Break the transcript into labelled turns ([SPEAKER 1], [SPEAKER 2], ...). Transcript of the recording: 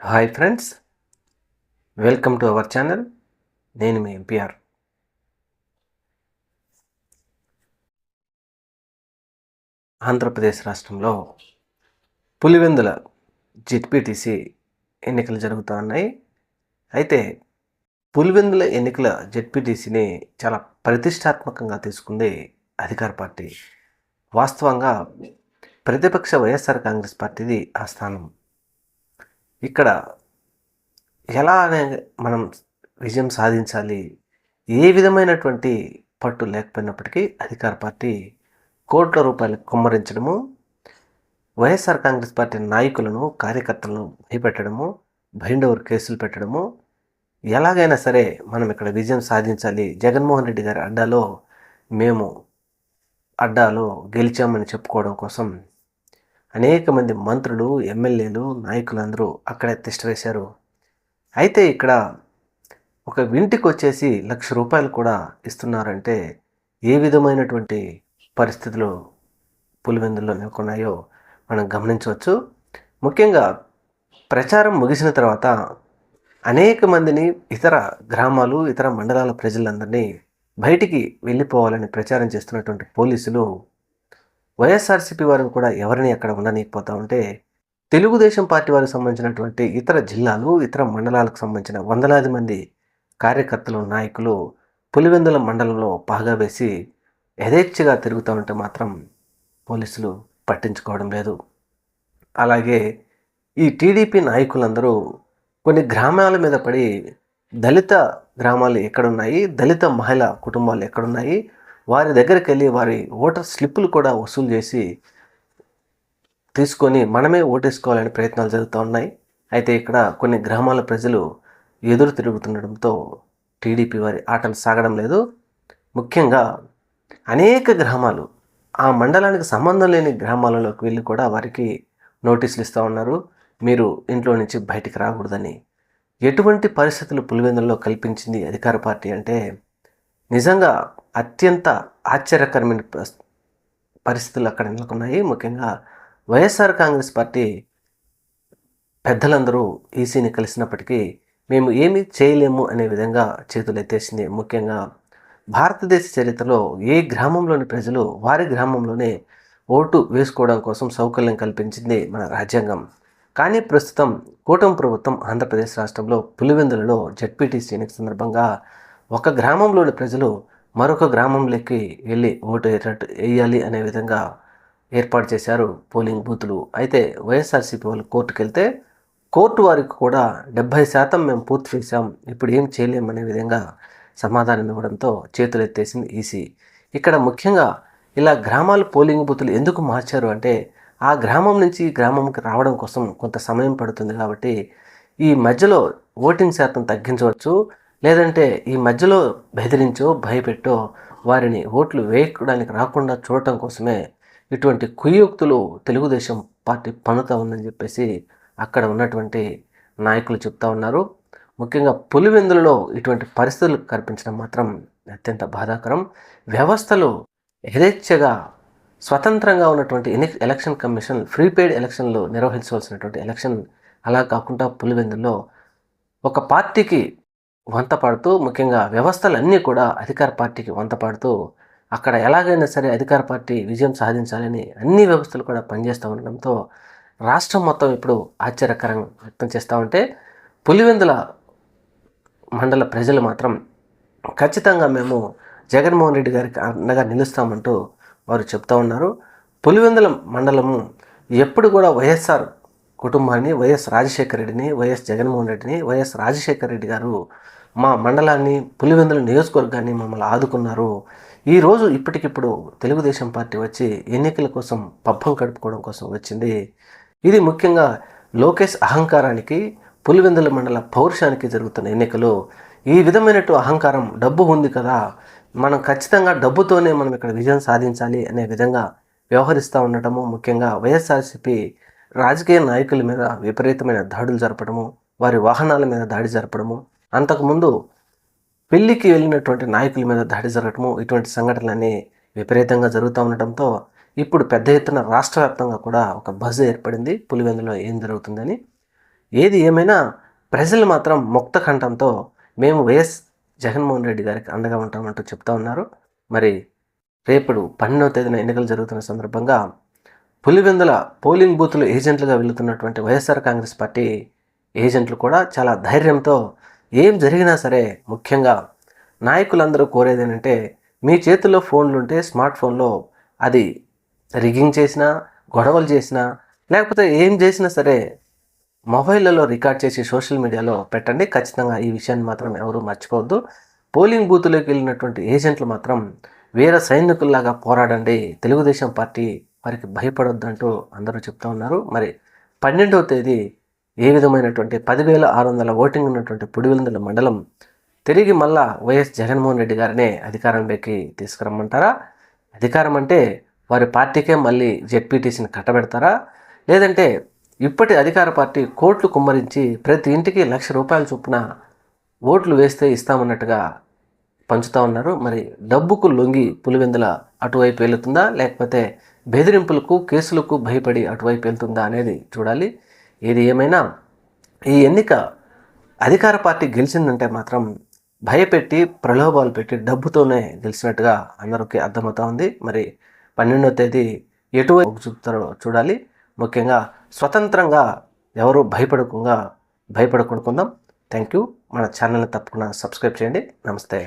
[SPEAKER 1] Hi friends welcome to our channel. నేను మీ MPR Andhra Pradesh రాష్ట్రంలో పులివెందుల జెడ్పీటీసీ ఎన్నికలు జరుగుతూ ఉన్నాయి. అయితే పులివెందుల ఎన్నికల జెడ్పీటీసీని చాలా ప్రతిష్టాత్మకంగా తీసుకుంది అధికార పార్టీ. వాస్తవంగా ప్రతిపక్ష వైఎస్ఆర్ కాంగ్రెస్ పార్టీది ఆ స్థానం. ఇక్కడ ఎలా అనే మనం విజయం సాధించాలి ఏ విధమైనటువంటి పట్టు లేకపోయినప్పటికీ అధికార పార్టీ కోట్ల రూపాయలు కుమ్మరించడము వైఎస్ఆర్ కాంగ్రెస్ పార్టీ నాయకులను కార్యకర్తలను భయపెట్టడము బైండ్ కేసులు పెట్టడము ఎలాగైనా సరే మనం ఇక్కడ విజయం సాధించాలి. జగన్మోహన్ రెడ్డి గారి అడ్డాలో మేము అడ్డాలో గెలిచామని చెప్పుకోవడం కోసం అనేక మంది మంత్రులు ఎమ్మెల్యేలు నాయకులందరూ అక్కడే తిష్టవేశారు అయితే ఇక్కడ ఒక వింటికి వచ్చేసి లక్ష రూపాయలు కూడా ఇస్తున్నారంటే ఏ విధమైనటువంటి పరిస్థితులు పులివెందుల్లో నెలకొన్నాయో మనం గమనించవచ్చు. ముఖ్యంగా ప్రచారం ముగిసిన తర్వాత అనేక మందిని ఇతర గ్రామాలు ఇతర మండలాల ప్రజలందరినీ బయటికి వెళ్ళిపోవాలని ప్రచారం చేస్తున్నటువంటి పోలీసులు వైఎస్ఆర్సీపీ వారిని కూడా ఎవరిని అక్కడ ఉండనీకపోతా ఉంటే తెలుగుదేశం పార్టీ వారికి సంబంధించినటువంటి ఇతర జిల్లాలు ఇతర మండలాలకు సంబంధించిన వందలాది మంది కార్యకర్తలు నాయకులు పులివెందుల మండలంలో పాగా వేసి యథేచ్ఛగా తిరుగుతూ ఉంటే మాత్రం పోలీసులు పట్టించుకోవడం లేదు. అలాగే ఈ టీడీపీ నాయకులందరూ కొన్ని గ్రామాల మీద పడి దళిత గ్రామాలు ఎక్కడున్నాయి దళిత మహిళ కుటుంబాలు ఎక్కడున్నాయి వారి దగ్గరికి వెళ్ళి వారి ఓటర్ స్లిప్పులు కూడా వసూలు చేసి తీసుకొని మనమే ఓటేసుకోవాలని ప్రయత్నాలు జరుగుతూ ఉన్నాయి. అయితే ఇక్కడ కొన్ని గ్రామాల ప్రజలు ఎదురు తిరుగుతుండడంతో టీడీపీ వారి ఆటలు సాగడం లేదు. ముఖ్యంగా అనేక గ్రామాలు ఆ మండలానికి సంబంధం లేని గ్రామాలలోకి వెళ్ళి కూడా వారికి నోటీసులు ఇస్తూ ఉన్నారు. మీరు ఇంట్లో నుంచి బయటికి రాకూడదని. ఎటువంటి పరిస్థితులు పులివెందుల్లో కల్పించింది అధికార పార్టీ అంటే నిజంగా అత్యంత ఆశ్చర్యకరమైన పరిస్థితులు అక్కడ నెలకొన్నాయి. ముఖ్యంగా వైఎస్ఆర్ కాంగ్రెస్ పార్టీ పెద్దలందరూ ఈసీని కలిసినప్పటికీ మేము ఏమీ చేయలేము అనే విధంగా చేతులు ఎత్తేసింది. ముఖ్యంగా భారతదేశ చరిత్రలో ఏ గ్రామంలోని ప్రజలు వారి గ్రామంలోనే ఓటు వేసుకోవడం కోసం సౌకర్యం కల్పించింది మన రాజ్యాంగం. కానీ ప్రస్తుతం కూటమి ప్రభుత్వం ఆంధ్రప్రదేశ్ రాష్ట్రంలో పులివెందులలో జడ్పీటీసీ ఎన్నిక సందర్భంగా ఒక గ్రామంలోని ప్రజలు మరొక గ్రామంలోకి వెళ్ళి ఓటు వేయటట్టు వేయాలి అనే విధంగా ఏర్పాటు చేశారు పోలింగ్ బూతులు. అయితే వైఎస్ఆర్సీపీ వాళ్ళు కోర్టుకు వెళ్తే కోర్టు వారికి కూడా డెబ్భై శాతం మేము పూర్తి చేశాం ఇప్పుడు ఏం చేయలేమనే విధంగా సమాధానం ఇవ్వడంతో చేతులు ఎత్తేసింది ఈసీ. ఇక్కడ ముఖ్యంగా ఇలా గ్రామాల పోలింగ్ బూతులు ఎందుకు మార్చారు అంటే ఆ గ్రామం నుంచి గ్రామంకి రావడం కోసం కొంత సమయం పడుతుంది కాబట్టి ఈ మధ్యలో ఓటింగ్ శాతం తగ్గించవచ్చు లేదంటే ఈ మధ్యలో బెదిరించో భయపెట్టో వారిని ఓట్లు వేయడానికి రాకుండా చూడటం కోసమే ఇటువంటి కుయుక్తులు తెలుగుదేశం పార్టీ పనుతా ఉందని చెప్పేసి అక్కడ ఉన్నటువంటి నాయకులు చెప్తా ఉన్నారు. ముఖ్యంగా పులివెందులలో ఇటువంటి పరిస్థితులు కల్పించడం మాత్రం అత్యంత బాధాకరం. వ్యవస్థలు యథేచ్ఛగా స్వతంత్రంగా ఉన్నటువంటి ఎలక్షన్ కమిషన్ ఫ్రీ పెయిడ్ ఎలక్షన్లు నిర్వహించవలసినటువంటి ఎలక్షన్ అలా కాకుండా పులివెందుల్లో ఒక పార్టీకి వంత పాడుతూ ముఖ్యంగా వ్యవస్థలన్నీ కూడా అధికార పార్టీకి వంత పాడుతూ అక్కడ ఎలాగైనా సరే అధికార పార్టీ విజయం సాధించాలని అన్ని వ్యవస్థలు కూడా పనిచేస్తూ ఉండడంతో రాష్ట్రం మొత్తం ఇప్పుడు ఆశ్చర్యకరంగా వ్యక్తం చేస్తూ ఉంటే పులివెందుల మండల ప్రజలు మాత్రం ఖచ్చితంగా మేము జగన్మోహన్ రెడ్డి గారికి అండగా నిలుస్తామంటూ వారు చెప్తా ఉన్నారు. పులివెందుల మండలము ఎప్పుడు కూడా వైఎస్ఆర్ కుటుంబాన్ని వైఎస్ రాజశేఖర రెడ్డిని వైఎస్ జగన్మోహన్ రెడ్డిని వైఎస్ రాజశేఖర రెడ్డి గారు మా మండలాన్ని పులివెందుల నియోజకవర్గాన్ని మమ్మల్ని ఆదుకున్నారు. ఈరోజు ఇప్పటికిప్పుడు తెలుగుదేశం పార్టీ వచ్చి ఎన్నికల కోసం పబ్బం గడుపుకోవడం కోసం వచ్చింది. ఇది ముఖ్యంగా లోకేష్ అహంకారానికి పులివెందుల మండల పౌరుషానికి జరుగుతున్న ఎన్నికలు. ఈ విధమైనటు అహంకారం డబ్బు ఉంది కదా మనం ఖచ్చితంగా డబ్బుతోనే మనం ఇక్కడ విజయం సాధించాలి అనే విధంగా వ్యవహరిస్తూ ఉండటము ముఖ్యంగా వైఎస్ఆర్సీపీ రాజకీయ నాయకుల మీద విపరీతమైన దాడులు జరపడము వారి వాహనాల మీద దాడి జరపడము అంతకుముందు పెళ్ళికి వెళ్ళినటువంటి నాయకుల మీద దాడి జరగటము ఇటువంటి సంఘటనలన్నీ విపరీతంగా జరుగుతూ ఉండటంతో ఇప్పుడు పెద్ద ఎత్తున రాష్ట్ర వ్యాప్తంగా కూడా ఒక బజ్ ఏర్పడింది. పులివెందులో ఏం జరుగుతుందని. ఏది ఏమైనా ప్రజలు మాత్రం ముక్త కంఠంతో మేము వైఎస్ జగన్మోహన్ రెడ్డి గారికి అండగా ఉంటామంటూ చెప్తా ఉన్నారు. మరి రేపు పన్నెండవ తేదీన ఎన్నికలు జరుగుతున్న సందర్భంగా పులివెందుల పోలింగ్ బూత్లు ఏజెంట్లుగా వెళుతున్నటువంటి వైఎస్ఆర్ కాంగ్రెస్ పార్టీ ఏజెంట్లు కూడా చాలా ధైర్యంతో ఏం జరిగినా సరే ముఖ్యంగా నాయకులందరూ కోరేది ఏంటంటే మీ చేతిలో ఫోన్లు ఉంటే స్మార్ట్ ఫోన్లో అది రిగింగ్ చేసినా గొడవలు చేసినా లేకపోతే ఏం చేసినా సరే మొబైల్లో రికార్డ్ చేసి సోషల్ మీడియాలో పెట్టండి. ఖచ్చితంగా ఈ విషయాన్ని మాత్రం ఎవరు మర్చిపోవద్దు. పోలింగ్ బూత్లోకి వెళ్ళినటువంటి ఏజెంట్లు మాత్రం వీర సైనికుల్లాగా పోరాడండి. తెలుగుదేశం పార్టీ వారికి భయపడొద్దు అంటూ అందరూ చెప్తా ఉన్నారు. మరి పన్నెండవ తేదీ ఏ విధమైనటువంటి పదివేల ఆరు వందల ఓటింగ్ ఉన్నటువంటి పుడివెందుల మండలం తిరిగి మళ్ళా వైఎస్ జగన్మోహన్ రెడ్డి గారినే అధికారంలోకి తీసుకురమ్మంటారా? అధికారం అంటే వారి పార్టీకే మళ్ళీ జెడ్పీటీసీని కట్టబెడతారా? లేదంటే ఇప్పటి అధికార పార్టీ కోట్లు కుమ్మరించి ప్రతి ఇంటికి లక్ష రూపాయల చొప్పున ఓట్లు వేస్తే ఇస్తామన్నట్టుగా పంచుతా ఉన్నారు. మరి డబ్బుకు లొంగి పులివెందుల అటువైపు వెళుతుందా? లేకపోతే బెదిరింపులకు కేసులకు భయపడి అటువైపు వెళ్తుందా అనేది చూడాలి. ఏది ఏమైనా ఈ ఎన్నిక అధికార పార్టీ గెలిచిందంటే మాత్రం భయపెట్టి ప్రలోభాలు పెట్టి డబ్బుతోనే గెలిచినట్టుగా అందరికీ అర్థమవుతా ఉంది. మరి పన్నెండవ తేదీ ఎటువైపు చూపుతారో చూడాలి. ముఖ్యంగా స్వతంత్రంగా ఎవరు భయపడకుండా భయపడకుండా థ్యాంక్ యూ. మన ఛానల్ని తప్పకుండా సబ్స్క్రైబ్ చేయండి. నమస్తే.